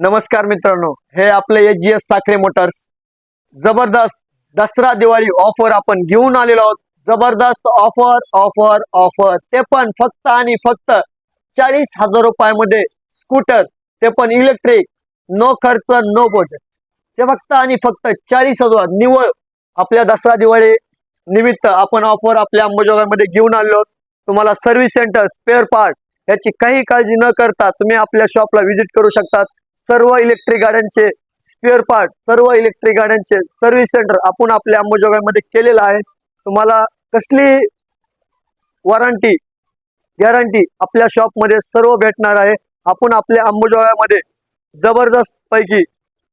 नमस्कार मित्रांनो हे आपले H G S Sakhare motors जबरदस्त दसरा दिवाळी ऑफर आपण घेऊन आलेलो आहोत. जबरदस्त ऑफर ऑफर ऑफर ते पण फक्त आणि फक्त चाळीस हजार रुपयामध्ये स्कूटर ते पण इलेक्ट्रिक नो खर्च नो बजेट ते फक्त आणि फक्त चाळीस हजार निवळ आपल्या दसरा दिवाळी निमित्त आपण ऑफर आपल्या अंबाजोगाईमध्ये घेऊन आलेलो आहोत. तुम्हाला सर्व्हिस सेंटर स्पेअर पार्ट याची काही काळजी न करता तुम्ही आपल्या शॉपला व्हिजिट करू शकतात. सर्व इलेक्ट्रिक गाड्यांचे स्पेअर पार्ट सर्व इलेक्ट्रिक गाड्यांचे सर्व्हिस सेंटर आपण आपल्या अंबाजोगाईमध्ये केलेलं आहे. तुम्हाला कसली वॉरंटी गॅरंटी आपल्या शॉपमध्ये सर्व भेटणार आहे. आपण आपल्या अंबाजोगाईमध्ये जबरदस्त पैकी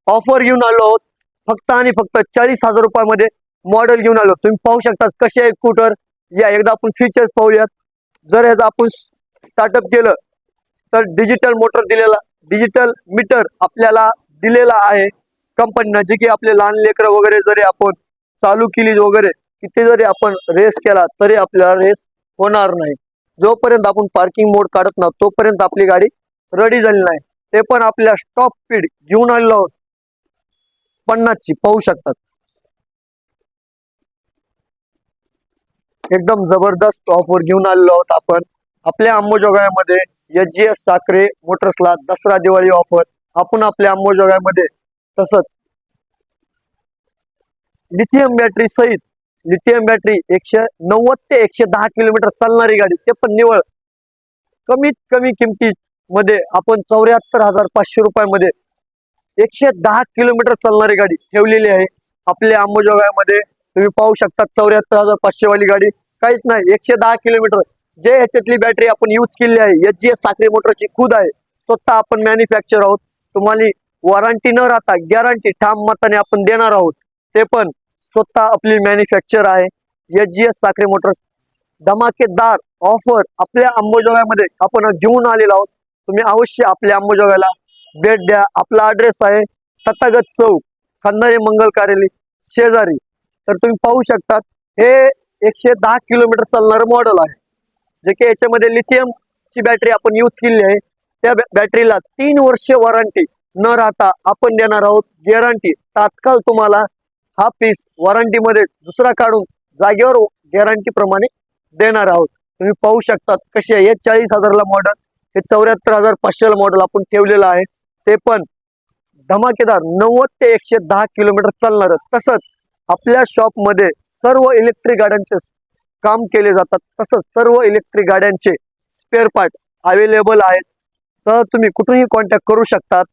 ऑफर घेऊन आलो आहोत. फक्त आणि फक्त चाळीस हजार रुपयामध्ये मॉडेल घेऊन आलो. तुम्ही पाहू शकता कसे आहे स्कूटर या एकदा आपण फीचर्स पाहूयात. जर याचा आपण स्टार्टअप केलं तर डिजिटल मोटर दिलेला डिजिटल मीटर आपल्याला दिलेला आहे. कंपनीनं जे की आपले लहान लेकरं वगैरे जरी आपण चालू केली वगैरे किती जरी आपण रेस केला तरी आपल्याला रेस होणार नाही. जोपर्यंत आपण पार्किंग मोड काढत ना तोपर्यंत आपली गाडी रेडी झाली नाही. ते पण आपल्या स्टॉप स्पीड घेऊन आलेलो आहोत. पन्नासची पाहू शकतात. एकदम जबरदस्त ऑफर घेऊन आलेलो आहोत आपण. आपल्या अंबाजोगाईमध्ये एच जी एस साखरे मोटर्सला दसरा दिवाळी ऑफर आपण आपल्या अंबाजोगाईमध्ये तसंच लिथियम बॅटरी सहित लिथियम बॅटरी एकशे नव्वद ते एकशे दहा किलोमीटर चालणारी गाडी ते पण निवळ कमीत कमी किमतीमध्ये आपण चौऱ्याहत्तर हजार पाचशे रुपयामध्ये एकशे दहा किलोमीटर चालणारी गाडी ठेवलेली आहे. आपल्या अंबाजोगाईमध्ये तुम्ही पाहू शकता चौऱ्याहत्तर हजार पाचशे वाली गाडी. काहीच नाही एकशे दहा किलोमीटर जे ह्याच्यातली बॅटरी आपण यूज केली आहे एच जी एस साखरे मोटरची खुद आहे स्वतः आपण मॅन्युफॅक्चर आहोत. तुम्हाला वॉरंटी न राहता गॅरंटी ठाम मताने आपण देणार आहोत. ते पण स्वतः आपली मॅन्युफॅक्चर आहे. H G S Sakhare motors धमाकेदार ऑफर आपल्या अंबोजोगामध्ये आपण घेऊन आलेलो आहोत. तुम्ही अवश्य आपल्या अंबोजोगाला भेट द्या. आपला ॲड्रेस आहे तथागत चौक खंदारी मंगल कार्यालय शेजारी. तर तुम्ही पाहू शकतात हे एकशे दहा किलोमीटर चालणारं मॉडेल आहे. जे की याच्यामध्ये लिथियम ची बॅटरी आपण यूज केली आहे त्या बॅ- बॅटरीला तीन वर्ष वॉरंटी न राहता आपण देणार आहोत गॅरंटी तात्काळ तुम्हाला हा पीस वॉरंटी मध्ये दुसरा काढून जागेवर गॅरंटी प्रमाणे देणार आहोत. तुम्ही पाहू शकतात कसे आहे. हे चाळीस हजारला मॉडेल हे चौऱ्याहत्तर हजार पाचशेला मॉडेल आपण ठेवलेलं आहे. ते पण धमाकेदार नव्वद ते एकशे दहा किलोमीटर चालणार. तसंच आपल्या शॉपमध्ये सर्व इलेक्ट्रिक गाड्यांचे काम केले जातात. तसंच सर्व इलेक्ट्रिक गाड्यांचे स्पेअर पार्ट अवेलेबल आहेत. तर तुम्ही कुठूनही कॉन्टॅक्ट करू शकतात.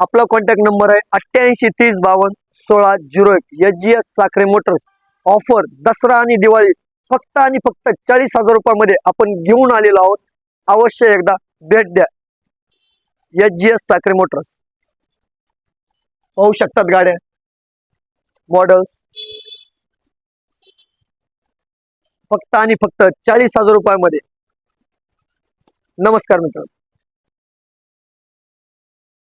आपला कॉन्टॅक्ट नंबर आहे अठ्ठ्याऐंशी तीस बावन्न सोळा झिरो एक. H G S Sakhare motors offer Dasara आणि दिवाळी फक्त आणि फक्त चाळीस हजार रुपयामध्ये आपण घेऊन आलेलो आहोत. अवश्य एकदा भेट द्या. H G S Sakhare motors पाहू शकतात गाड्या मॉडेल्स फक्त आणि फक्त चाळीस हजार रुपयामध्ये. नमस्कार मित्रांनो.